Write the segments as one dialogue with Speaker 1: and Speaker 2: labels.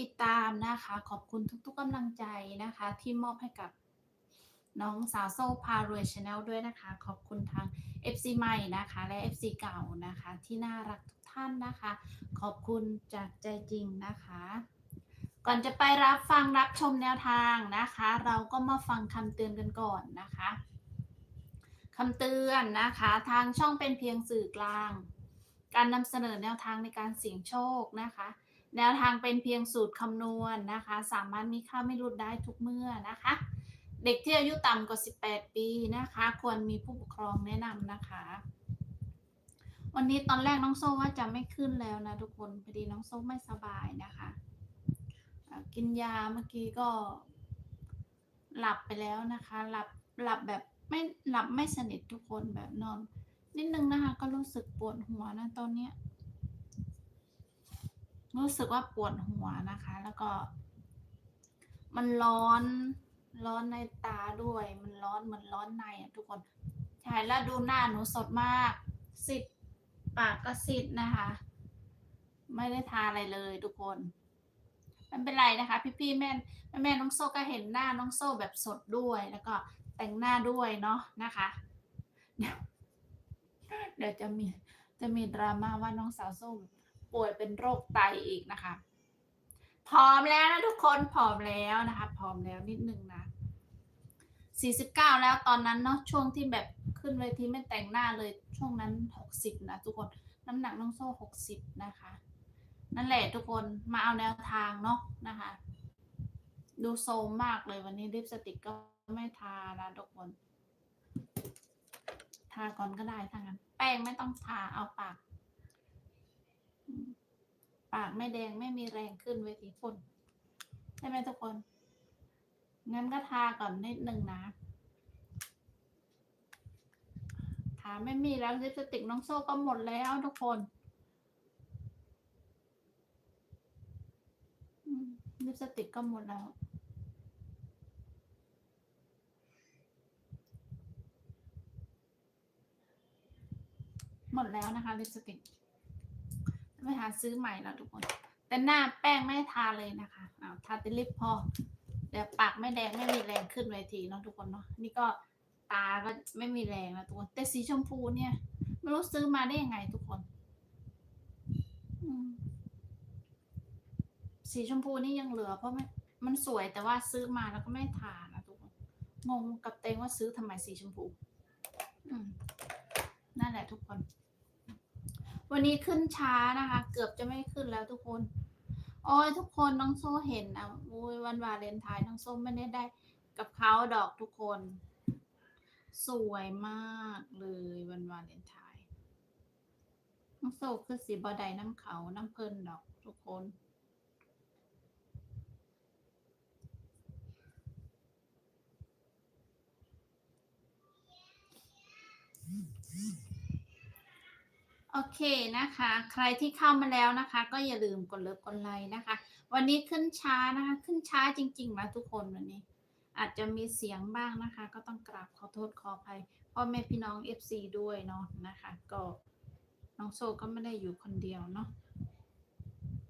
Speaker 1: ติดตามนะคะ ขอบคุณทุกๆกำลังใจนะคะ ที่มอบให้กับน้องสาวโซพารวยชาแนลด้วยนะคะ ขอบคุณทาง FC ใหม่นะคะ และ FC เก่านะคะ ที่น่ารักทุกท่านนะคะ ขอบคุณจากใจจริงนะคะ ก่อนจะไปรับฟังรับชมแนวทางนะคะ เราก็มาฟังคำเตือนกันก่อนนะคะคำเตือนนะคะ ทางช่องเป็นเพียงสื่อกลาง การนำเสนอแนวทางในการเสี่ยงโชคนะคะ แนวทางเป็นเพียงสูตรคำนวณนะคะ สามารถมีค่าไม่รุดได้ทุกเมื่อนะคะ เด็กที่อายุต่ำกว่า 18 ปีนะคะ ควรมีผู้ปกครองแนะนำนะคะ วันนี้ตอนแรกน้องโซ่ว่าจะไม่ขึ้นแล้วนะทุกคนพอดีน้องโซ่ไม่สบายนะคะกินยาเมื่อกี้ก็หลับไปแล้วนะคะหลับหลับแบบไม่หลับไม่สนิททุกคนแบบนอน นิดนึงนะคะ ก็รู้สึกปวดหัวนะตอนเนี้ย รู้สึกว่าปวดหัวนะคะ แล้วก็ มันร้อนร้อนในตาด้วย มันร้อนเหมือนร้อนในอะทุกคนใช่แล้วดูหน้าหนูสดมาก สิทธิ์ปากก็สิทธิ์นะคะ ไม่ได้ทาอะไรเลยทุกคนมันเป็นไรนะคะ พี่พี่ๆแม่แม่แม่น้องโซ่ก็เห็นหน้าน้องโซ่แบบสดด้วยแล้วก็แต่งหน้าด้วยเนาะนะคะเดี๋ยวเดี๋ยวจะมีจะมีดราม่าว่าน้องสาวโซ่ ป่วยเป็นโรคไตอีกนะคะพร้อมแล้วนะทุกคนพร้อมแล้วนะคะพร้อมแล้วนิดนึงนะ49แล้วตอนนั้นเนาะช่วงที่แบบขึ้นเวทีไม่แต่งหน้าเลยช่วงนั้น60นะทุกคนน้ำหนักน้องโซ่60นะคะ นั่นแหละทุกคนมาเอาแนวทางเนาะนะคะ ดูโซมมากเลยวันนี้ลิปสติกก็ไม่ทานะทุกคน ทาก่อนก็ได้ถ้างั้น แป้งไม่ต้องทาเอาปาก ปากไม่แดงไม่มีแรงขึ้นเวทีพ่นใช่ไหมทุกคน งั้นก็ทาก่อนนิดหนึ่งนะทาไม่มีแล้วลิปสติกน้องโซ่ก็หมดแล้วทุกคนลิปสติกก็หมดแล้วหมดแล้วนะคะลิปสติก ไปหาซื้อใหม่แล้วทุกคน แต่หน้าแป้งไม่ทาเลยนะคะอ้าทาต่ลิปพอ เดี๋ยวปากไม่แดงไม่มีแรงขึ้นเวทีเนาะทุกคนเนาะ นี่ก็ตาก็ไม่มีแรงนะทุกคน แต่สีชมพูเนี่ยไม่รู้ซื้อมาได้ยังไงทุกคนสีชมพูนี่ยังเหลือ เพราะไม่มันสวยแต่ว่าซื้อมาแล้วก็ไม่ทานะทุกคน งงกับเตงว่าซื้อทำไมสีชมพู อืมนั่นแหละทุกคน วันนี้ขึ้นช้านะคะ เกือบจะไม่ขึ้นแล้วทุกคน โอ้ยทุกคนน้องโซ่เห็นอะโอ้ยวันวาเลนไทน์น้องโซ่ไม่ได้ได้กับเขาดอกทุกคน สวยมากเลยวันวาเลนไทน์น้องโซ่คือสีบอดายน้ำเขาน้ำเพลินดอกทุกคน โอเคนะคะ ใครที่เข้ามาแล้วนะคะ ก็อย่าลืมกดเลิฟกดไลค์นะคะ วันนี้ขึ้นช้านะคะ ขึ้นช้าจริงๆนะทุกคนวันนี้ อาจจะมีเสียงบ้างนะคะ ก็ต้องกราบขอโทษขออภัยพ่อแม่พี่น้อง FC ด้วยเนาะนะคะ ก็น้องโซก็ไม่ได้อยู่คนเดียวเนาะ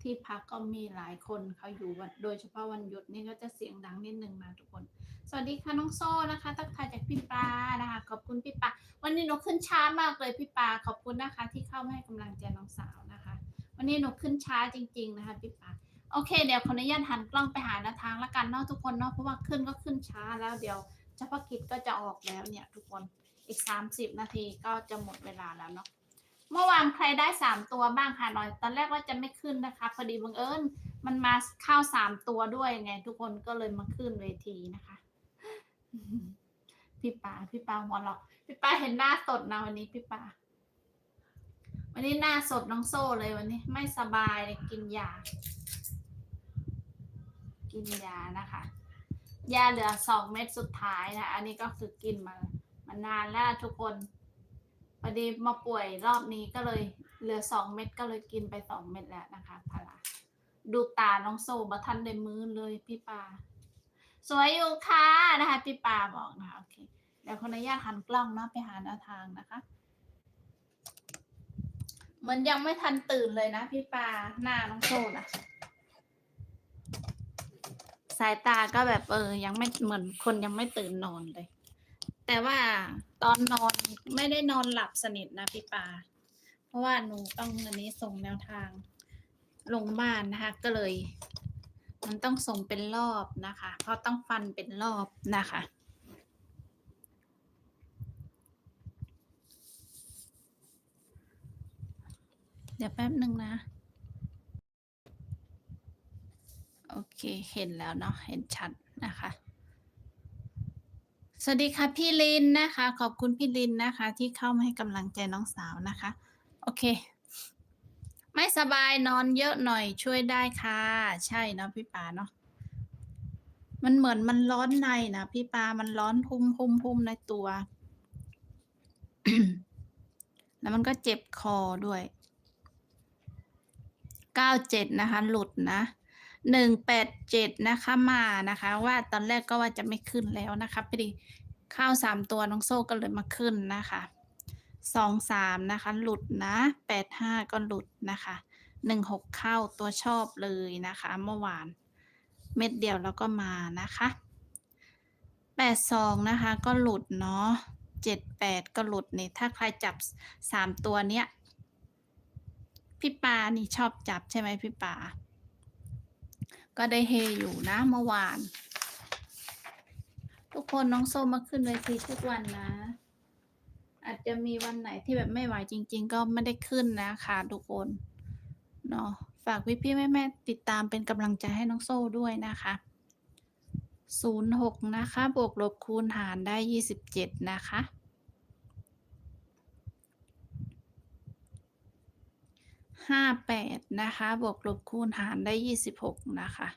Speaker 1: ที่พักก็มีหลายคนเขาอยู่วันโดยเฉพาะวันหยุดนี่ก็จะเสียงดังนิดนึงนะทุกคน สวัสดีค่ะน้องโซ่นะคะทักทายจากพี่ปลานะคะ ขอบคุณพี่ปลาวันนี้หนูขึ้นช้ามากเลยพี่ปลาขอบคุณนะคะ ที่เข้ามาให้กำลังใจน้องสาวนะคะ วันนี้หนูขึ้นช้าจริง ๆ นะคะพี่ปลาโอเค เดี๋ยวขออนุญาตหันกล้องไปหาหน้าทางละกันเนาะทุกคนเนาะเพราะว่าขึ้นก็ขึ้นช้าแล้วเดี๋ยวเฉพาะกิจก็จะออกแล้วเนี่ยทุกคนอีก 30 นาทีก็จะหมดเวลาแล้วเนาะเมื่อวานใครได้สามตัวบ้างค่ะหน่อย ตอนแรกว่าจะไม่ขึ้นนะคะ พอดีบังเอิญมันมาเข้าสามตัวด้วยไง ทุกคนก็เลยมาขึ้นเวทีนะคะ พี่ปาพี่ปาหัวเราะพี่ปาเห็นหน้าสดนะวันนี้พี่ปาวันนี้หน้าสดน้องโซ่เลยวันนี้ ไม่สบายเลยกินยา กินยานะคะ ยาเหลือสองเม็ดสุดท้ายนะอันนี้ก็คือกินมามานานแล้วทุกคนพอดีมาป่วยรอบนี้ก็เลยเหลือสองเม็ดก็เลยกินไปสองเม็ดแล้วนะคะพาราดูตาน้องโซ่มาทันในมือเลยพี่ปา สวยอยู่ค่ะนะคะพี่ปาบอกนะคะโอเคเดี๋ยวขออนุญาตหันกล้องนะไปหาแนวทางนะคะ เหมือนยังไม่ทันตื่นเลยนะพี่ปาหน้าน้องโซนะสายตาก็แบบเออ ยังไม่เหมือนคนยังไม่ตื่นนอนเลย แต่ว่าตอนนอนไม่ได้นอนหลับสนิทนะพี่ปา เพราะว่าหนูต้องอันนี้ส่งแนวทางลงบ้านนะคะ ก็เลย มันต้องส่งเป็นรอบนะคะ เพราะต้องฟันเป็นรอบนะคะ เดี๋ยวแป๊บหนึ่งนะ โอเค เห็นแล้วเนาะ เห็นชัดนะคะสวัสดีค่ะพี่ลินนะคะ ขอบคุณพี่ลินนะคะ ที่เข้ามาให้กำลังใจน้องสาวนะคะ โอเค ไม่สบายนอนเยอะหน่อยช่วยได้ค่ะ ใช่เนาะพี่ปาเนาะมันเหมือนมันร้อนในนะพี่ปามันร้อนพุ่มพุ่มพุ่มในตัว แล้วมันก็เจ็บคอด้วยเก้าเจ็ดนะคะ หลุดนะหนึ่งแปดเจ็ดนะคะมานะคะ ว่าตอนแรกก็ว่าจะไม่ขึ้นแล้วนะคะพอดีข้าวสามตัวน้องโซ่ก็เลยมาขึ้นนะคะ สองสามนะคะ หลุดนะแปดห้าก็หลุดนะคะหนึ่งหกเข้าตัวชอบเลยนะคะ เมื่อวาน เม็ดเดียวแล้วก็มานะคะแปดสองนะคะ ก็หลุดเนาะเจ็ดแปดก็หลุดเนี่ยถ้าใครจับสามตัวเนี้ยพี่ปานี่ชอบจับใช่ไหมพี่ปาก็ได้เฮอยู่นะเมื่อวาน ทุกคนน้องโซมาขึ้นเวทีทุกวันนะ อาจจะมีวันไหนที่แบบไม่ไหวจริง ๆ ก็ไม่ได้ขึ้นนะคะทุกคนเนาะฝากพี่พี่ๆแม่ๆติดตามเป็นกำลังใจให้น้องโซ่ด้วยนะคะศูนย์หกนะคะ บวกลบคูณหารได้ยี่สิบเจ็ดนะคะ ห้าแปดนะคะ บวกลบคูณหารได้ยี่สิบหกนะคะ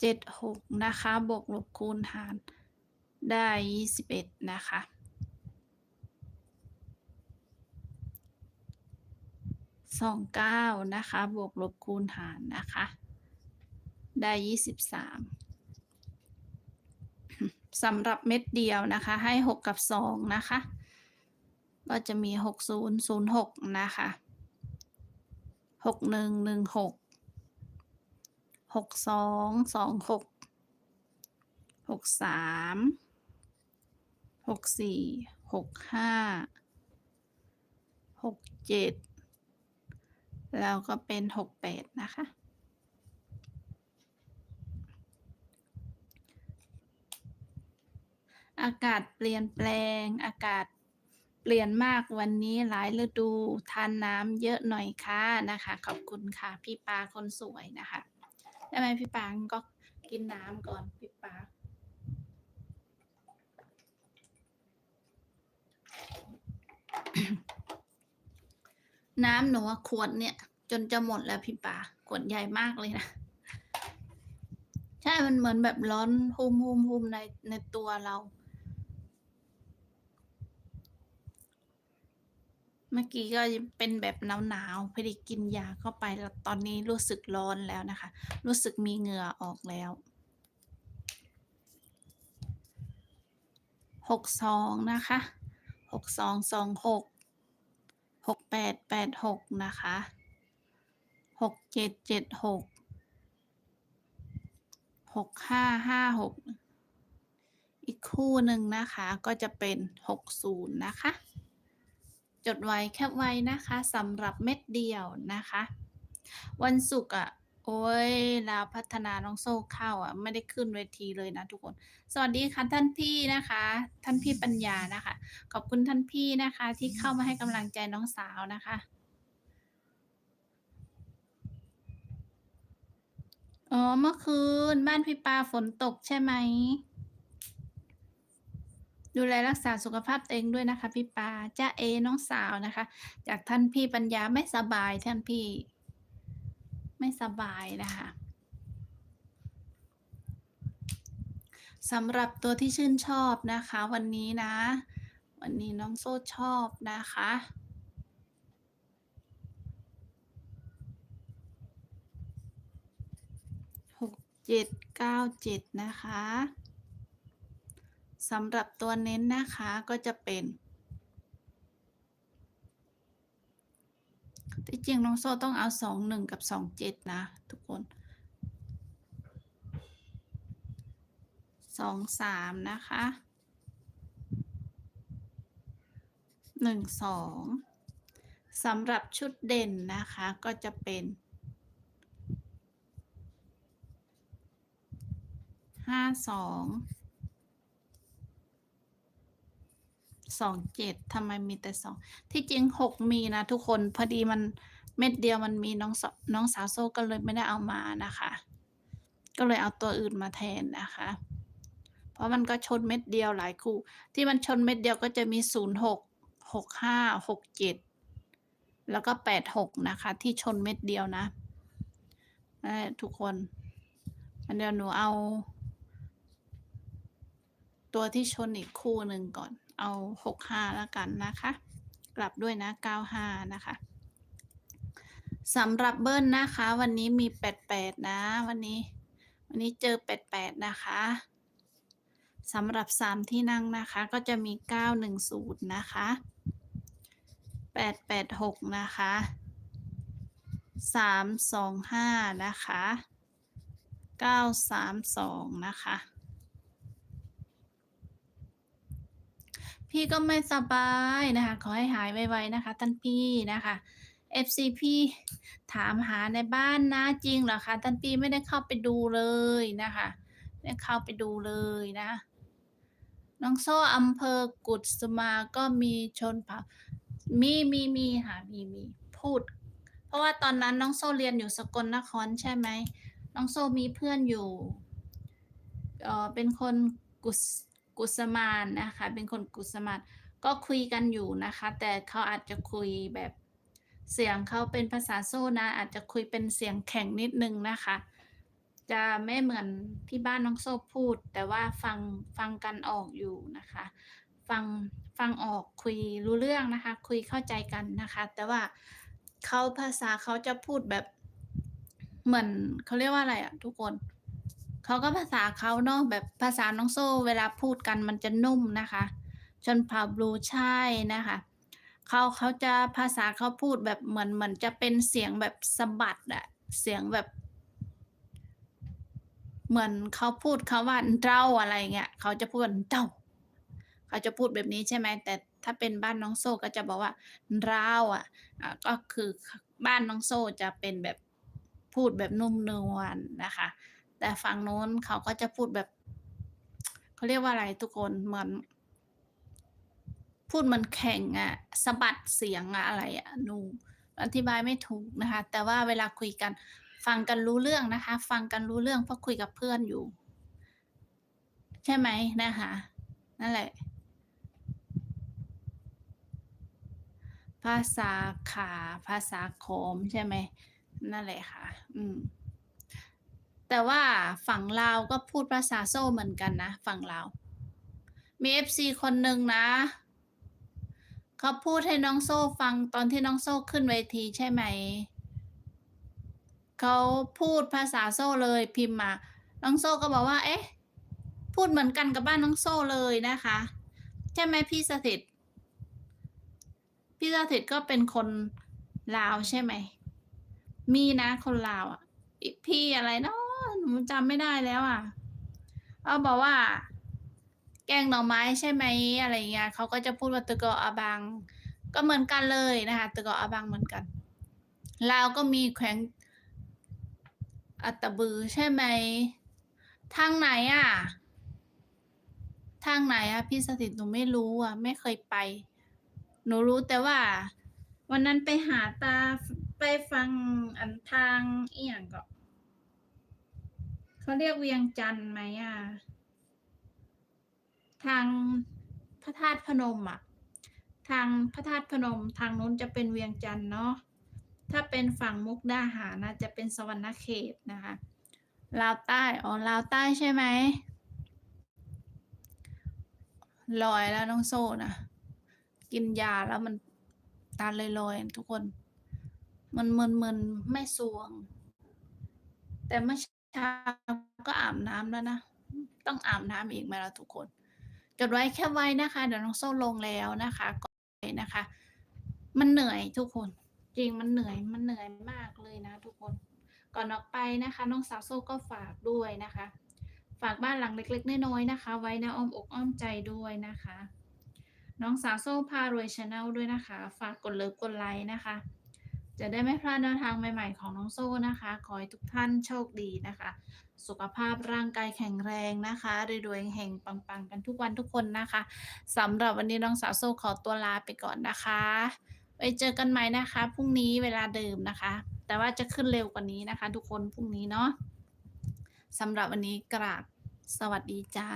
Speaker 1: เจ็ดหกนะคะบวกลบคูณหารได้ยี่สิบเอ็ดนะคะสองเก้านะคะบวกลบคูณหารนะคะได้ยี่สิบสามสำหรับเม็ดเดียวนะคะให้หกกับสองนะคะก็จะมีหกศูนย์ศูนย์หกนะคะหกหนึ่งหนึ่งหก หกสองสองหกหกสามหกสี่หกห้าหกเจ็ดแล้วก็เป็นหกแปดนะคะ อากาศเปลี่ยนแปลง อากาศเปลี่ยนมากวันนี้หลายฤดู ทานน้ำเยอะหน่อยค่ะนะคะ ขอบคุณค่ะ พี่ปาคนสวยนะคะ ได้ไหมพี่ปางก็กินน้ำก่อนพี่ปางน้ำหนูขวดเนี่ย จนจะหมดแล้วพี่ปาขวดใหญ่มากเลยนะ ใช่มันเหมือนแบบร้อนหุมหุมหุมในในตัวเรา เมื่อกี้ก็เป็นแบบหนาวๆพอดีกินยาเข้าไปแล้วตอนนี้รู้สึกร้อนแล้วนะคะ รู้สึกมีเหงื่อออกแล้วหกสองนะคะหกสองสองหกหกแปดแปดหกนะคะหกเจ็ดเจ็ดหกหกห้าห้าหกอีกคู่หนึ่งนะคะก็จะเป็นหกศูนย์นะคะ จดไว้แคปไว้นะคะสำหรับเม็ดเดียวนะคะ วันศุกร์อะ โอ้ยลาวพัฒนาน้องโซ่เข้าอะ ไม่ได้ขึ้นเวทีเลยนะทุกคน สวัสดีค่ะท่านพี่นะคะ ท่านพี่ปัญญานะคะ ขอบคุณท่านพี่นะคะ ที่เข้ามาให้กำลังใจน้องสาวนะคะอ๋อเมื่อคืนบ้านพี่ปาฝนตกใช่ไหม ดูแลรักษาสุขภาพตัวเองด้วยนะคะพี่ปาจ้าเอน้องสาวนะคะ จากท่านพี่ปัญญาไม่สบายท่านพี่ ไม่สบายนะคะสำหรับตัวที่ชื่นชอบนะคะ วันนี้นะ วันนี้น้องโซ่ชอบนะคะหกเจ็ดเก้าเจ็ดนะคะ สำหรับตัวเน้นนะคะก็จะเป็นที่จริงน้องโซ่ต้องเอาสองหนึ่งกับสองเจ็ดนะ ทุกคนสองสามนะคะหนึ่งสองสำหรับชุดเด่นนะคะก็จะเป็นห้าสอง สองเจ็ดทำไมมีแต่สองที่จริงหกมีนะทุกคนพอดีมันเม็ดเดียวมันมีน้องสน้องสาวโซ่ก็เลยไม่ได้เอามานะคะ ก็เลยเอาตัวอื่นมาแทนนะคะ เพราะมันก็ชนเม็ดเดียวหลายคู่ ที่มันชนเม็ดเดียวก็จะมีศูนย์หกหกห้าหกเจ็ดแล้วก็แปดหกนะคะ ที่ชนเม็ดเดียวนะนั่นแหละทุกคนอันเดียวหนูเอา ตัวที่ชนอีกคู่หนึ่งก่อน เอาหกห้าแล้วกันนะคะ กลับด้วยนะเก้าห้านะคะสำหรับเบิ้ลนะคะ วันนี้มีแปดแปดนะ วันนี้ วันนี้เจอแปดแปดนะคะสำหรับสามที่นั่งนะคะ ก็จะมีเก้าหนึ่งศูนย์นะคะแปดแปดหกนะคะสามสองห้านะคะเก้าสามสองนะคะ พี่ก็ไม่สบายนะคะ ขอให้หายไวๆนะคะ ท่านพี่นะคะ FC พี่ถามหาในบ้านนะจริงเหรอคะท่านพี่ไม่ได้เข้าไปดูเลยนะคะไม่ได้เข้าไปดูเลยนะ น้องโซ่อำเภอกุดสมาก็มีชนเผ่ามีมีมีค่ะมีมีพูด เพราะว่าตอนนั้นน้องโซ่เรียนอยู่สกลนครใช่ไหมน้องโซ่มีเพื่อนอยู่เออเป็นคนกุส กุสมานนะคะ เป็นคนกุสมานก็คุยกันอยู่นะคะ แต่เขาอาจจะคุยแบบเสียงเขาเป็นภาษาโซ่นะ อาจจะคุยเป็นเสียงแข็งนิดนึงนะคะ จะไม่เหมือนที่บ้านน้องโซพูด แต่ว่าฟังฟังกันออกอยู่นะคะ ฟังฟังออกคุยรู้เรื่องนะคะ คุยเข้าใจกันนะคะ แต่ว่าเขาภาษาเขาจะพูดแบบเหมือนเขาเรียกว่าอะไรอะทุกคนเขาก็ภาษาเขาเนาะแบบภาษาน้องโซ่เวลาพูดกันมันจะนุ่มนะคะ ชนเผ่าบลูใช่นะคะเขาเขาจะภาษาเขาพูดแบบเหมือนเหมือนจะเป็นเสียงแบบสะบัดอะเสียงแบบ เหมือนเขาพูดเขาว่าเจ้าอะไรเงี้ยเขาจะพูดว่าเจ้าเขาจะพูดแบบนี้ใช่ไหมแต่ถ้าเป็นบ้านน้องโซ่ก็จะบอกว่าเราอะก็คือบ้านน้องโซ่จะเป็นแบบพูดแบบนุ่มนวลนะคะ แต่ฝั่งโน้นเขาก็จะพูดแบบเขาเรียกว่าอะไรทุกคนเหมือนพูดเหมันแข่งอะสะบัดเสียงอะอะไรอะหนูอธิบายไม่ถูกนะคะ แต่ว่าเวลาคุยกันฟังกันรู้เรื่องนะคะ ฟังกันรู้เรื่องเพราะคุยกับเพื่อนอยู่ ใช่ไหมนะคะนั่นแหละ ภาษาขาภาษาโคมใช่ไหมนั่นแหละค่ะ อืม แต่ว่าฝั่งลาวก็พูดภาษาโซ่เหมือนกันนะ ฝั่งลาว มีเอฟซีคนหนึ่งนะเขาพูดให้น้องโซ่ฟังตอนที่น้องโซ่ขึ้นเวทีใช่ไหม เขาพูดภาษาโซ่เลยพิมพ์มา น้องโซ่ก็บอกว่า เอ๊ะ พูดเหมือนกันกับบ้านน้องโซ่เลยนะคะ ใช่ไหมพี่สถิต พี่สถิตก็เป็นคนลาวใช่ไหม มีนะคนลาวอะ พี่อะไรเนาะ หนูจำไม่ได้แล้วอะเขาบอกว่า แกงหน่อไม้ใช่ไหมอะไรเงี้ยเขาก็จะพูดว่าตะกออาบัง ก็เหมือนกันเลยนะคะตะกออาบังเหมือนกันลาวก็มีแขวงอัตตบือใช่ไหม ทางไหนอะ ทางไหนอะ พี่สถิตหนูไม่รู้อะ ไม่เคยไป หนูรู้แต่ว่า วันนั้นไปหาตาไปฟังอันทางเอียงก็ เขาเรียกเวียงจันทร์ไหมอะ ทางพระธาตุพนมอะ ทางพระธาตุพนม ทางนู้นจะเป็นเวียงจันทร์เนาะ ถ้าเป็นฝั่งมุกดาหารนะจะเป็นสวรรณเขตนะคะลาวใต้ อ๋อ ลาวใต้ใช่ไหมลอยแล้วน้องโซ่นะกินยาแล้วมันตาลอยๆทุกคน มันมึนมึนๆไม่สวง แต่เมื่อ ช้าก็อาบน้ำแล้วนะ ต้องอาบน้ำอีกไหมล่ะทุกคน จดไว้แค่ไว้นะคะ เดี๋ยวน้องโซ่ลงแล้วนะคะก็เลยนะคะ มันเหนื่อยทุกคนจจริงมันเหนื่อยมันเหนื่อยมากเลยนะ ทุกคน ก่อนออกไปนะคะ น้องสาวโซ่ก็ฝากด้วยนะคะ ฝากบ้านหลังเล็กๆน้อยๆนะคะ ไว้ในอ้อมอกอ้อมใจด้วยนะคะ น้องสาวโซ่พารวยชาแนลด้วยนะคะ ฝากกดเลิฟกดไลค์นะคะ จะได้ไม่พลาดแนวทางใหม่ ๆ ของน้องโซ่นะคะ ขอให้ทุกท่านโชคดีนะคะ สุขภาพร่างกายแข็งแรงนะคะรวยๆแห่งปังๆ กันทุกวันทุกคนนะคะสำหรับวันนี้น้องสาวโซ่ขอตัวลาไปก่อนนะคะ ไว้เจอกันใหม่นะคะพรุ่งนี้เวลาเดิมนะคะ แต่ว่าจะขึ้นเร็วกว่านี้นะคะ ทุกคนพรุ่งนี้เนาะสำหรับวันนี้กราบสวัสดีจ้า